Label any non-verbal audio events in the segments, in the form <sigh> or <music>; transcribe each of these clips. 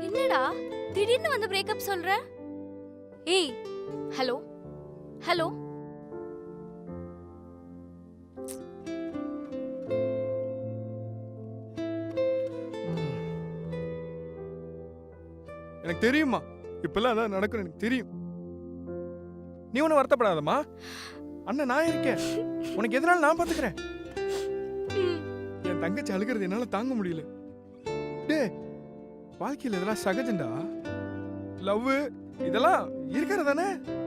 என்னடா? திடீர்னு வந்து பிரேக்கப் சொல்ற? ஏய் ஹலோ ஹலோ. எனக்கு தெரியுமா இப்பெல்லாம் அதான் நடக்கும் எனக்கு தெரியும். நீ ஒன்றும் வருத்தப்படாதம்மா. அண்ணன் நான் இருக்கேன். உனக்கு எதனால நான் பார்த்துக்கிறேன் என் தங்கச்சி அழுகிறது என்னால தாங்க முடியல. டே வாழ்க்கையில் இதெல்லாம் சகஜம்டா. லவ் இதெல்லாம் இருக்கிறது தானே?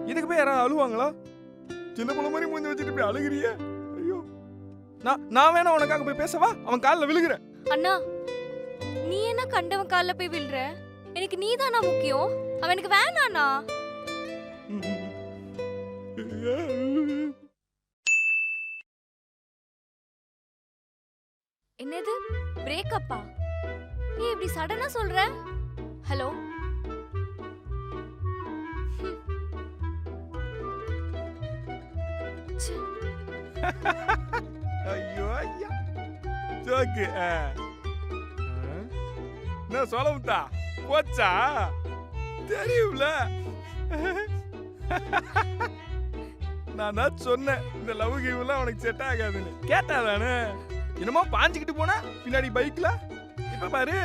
இதுக்கு போய் யாராவது அழுவாங்களா? சின்ன பிள்ளை மாதிரி மூஞ்சி வச்சுட்டு போய் அழுகிறிய. ஐயோ. நான் நான் வேணா உனக்காக போய் பேசவா? அவன் காலில் விழுகிறேன். அண்ணா நீ என்ன கண்டவன் காலில் போய் விழுற? எனக்கு நீதானா முக்கியம்? அவன் எனக்கு வேணாண்ணா என்னது? பிரேக்கப்பா நீ இப்படி சடனா சொல்ற? ஹலோ ஐயோ ஐயா. ஜோக்கு ஆ. என்ன சொல்ல முத்தா போச்சா? தெரியும்ல. நான் தான் சொன்னேன் இந்த லவ் கிவ்லாம் உனக்கு செட் ஆகாதுன்னு. கேட்டாதானே என்னமோ பாஞ்சுக்கிட்டு போனா பின்னாடி பைக்ல இப்ப பாரு.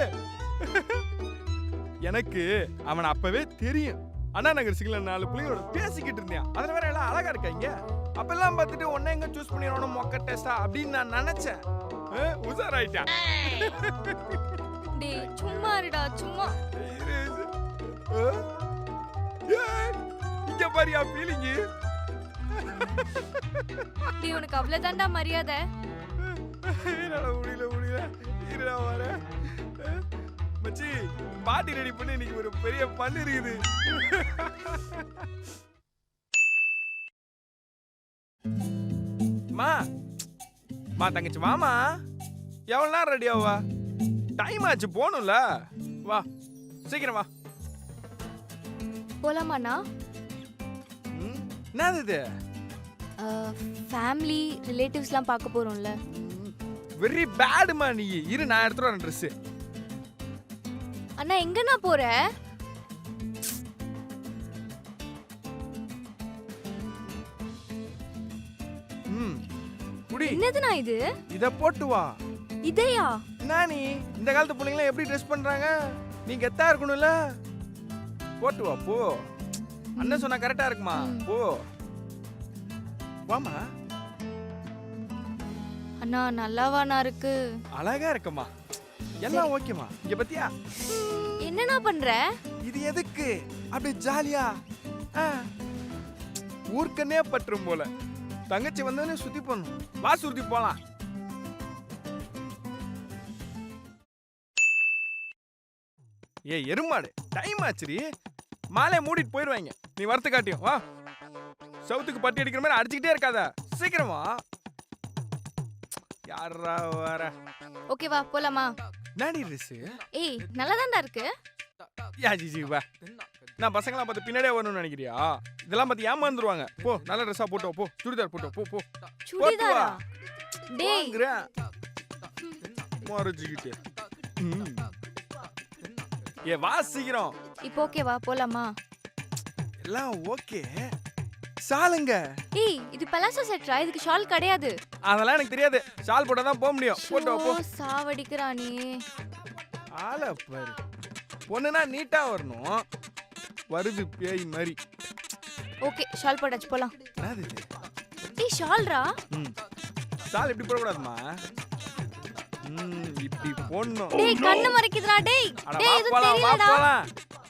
<laughs> எனக்கு அவனை அப்பவே தெரியும். அண்ணா நகர் சிங்கிள் நாலு பிள்ளைங்களோட பேசிக்கிட்டு இருந்தேன். அதுல வேற எல்லாம் அழகா இருக்காங்க அப்பெல்லாம் பார்த்துட்டு உன்னை எங்க சூஸ் பண்ணிடணும் மொக்க டெஸ்டா அப்படின்னு நான் நினைச்சேன். அஹ், உஷாராயிட்டேன். <laughs> டேய் சும்மா இருடா சும்மா. இங்க பாரியா ஃபீலிங்கு டேய் உனக்கு அவ்வளவுதான்டா மரியாதை? <laughs> முடியல முடியல. இருடா மச்சி பாட்டி ரெடி பண்ணி இன்னைக்கு ஒரு பெரிய பண்ணு இருக்குது. மா மா தங்கச்சி வாமா. எவ்வளோ நேரம் ரெடி ஆவா? டைம் ஆச்சு போகணும்ல. வா சீக்கிரம் வா. போலாமாண்ணா? என்னது இது? ஃபேமிலி ரிலேட்டிவ்ஸ்லாம் பார்க்க போறோம்ல. வெரி பேடுமா நீ. இரு நான் எடுத்துட்டு வரேன் ட்ரெஸ்ஸு அண்ணா எங்கண்ணா போற? ம் குடி. என்னதுண்ணா இது? இத போட்டு வா. இதையா? என்ன நீ? இந்த காலத்து பிள்ளைங்களாம் எப்படி ட்ரெஸ் பண்றாங்க? நீ கெத்தா இருக்கணும்ல. போட்டு வா போ. அண்ணன் சொன்னா கரெக்டா இருக்குமா. போ. வாமா அண்ணா நல்லாவாண்ணா இருக்கு. அழகா இருக்கம்மா எல்லாம் ஓகேமா இங்க பத்தியா? என்னண்ணா பண்ற? இது எதுக்கு? அப்படி ஜாலியா? ஆ. ஊர்க்கன்னே பற்றும் போல. தங்கச்சி வந்தோடனே சுத்தி போடணும். வா சுத்தி போலாம். ஏ எருமாடு டைம் ஆச்சுரி மாலையை மூடிட்டு போயிடுவாங்க நீ வரத்து காட்டியும் வா. சவுத்துக்கு பட்டி அடிக்கிற மாதிரி அடிச்சுக்கிட்டே இருக்காத. சீக்கிரமா யாரா வர ஓகே வா போலாமா? நாடி ட்ரெஸ்ஸு? ஏய் நல்லாதான்டா இருக்கு. யா ஜி ஜி வா. நான் பசங்களாம் பார்த்து பின்னாடியே வரணும்னு நினைக்கிறியா? இதெல்லாம் பார்த்து ஏமாந்துருவாங்க. போ நல்ல ட்ரெஸ்ஸாக போட்டோ போ. சுடிதார் போட்டோ போ போ. சுடிதாரா? டேய். வாங்குறேன். மறைச்சிக்கிட்டு ம். ஏ வா சீக்கிரம். இப்போ ஓகே வா போலாமா? எல்லாம் ஓகே சாலுங்க. ஏய் இது பலாசோ செட்ரா இதுக்கு ஷால் கிடையாது. அதெல்லாம் எனக்கு தெரியாது. ஷால் போட்டால் தான் போக முடியும். போட்டோ போ. ஷோ, சாவடிக்கிறானே. ஆளை பாரு. பொண்ணுனா நீட்டா வரணும். வருது பேய் மாதிரி. ஓகே ஷால் போட்டாச்சு போலாம். என்னது இது? ஏய் ஷால்ரா? ம். சால் இப்படி போடக்கூடாதுமா? ம் இப்படி போடணும். டேய் கண்ணு மறைக்குதுடா டேய். அட டேய் இது போலாம் வா தெரியலடா. போலாம்.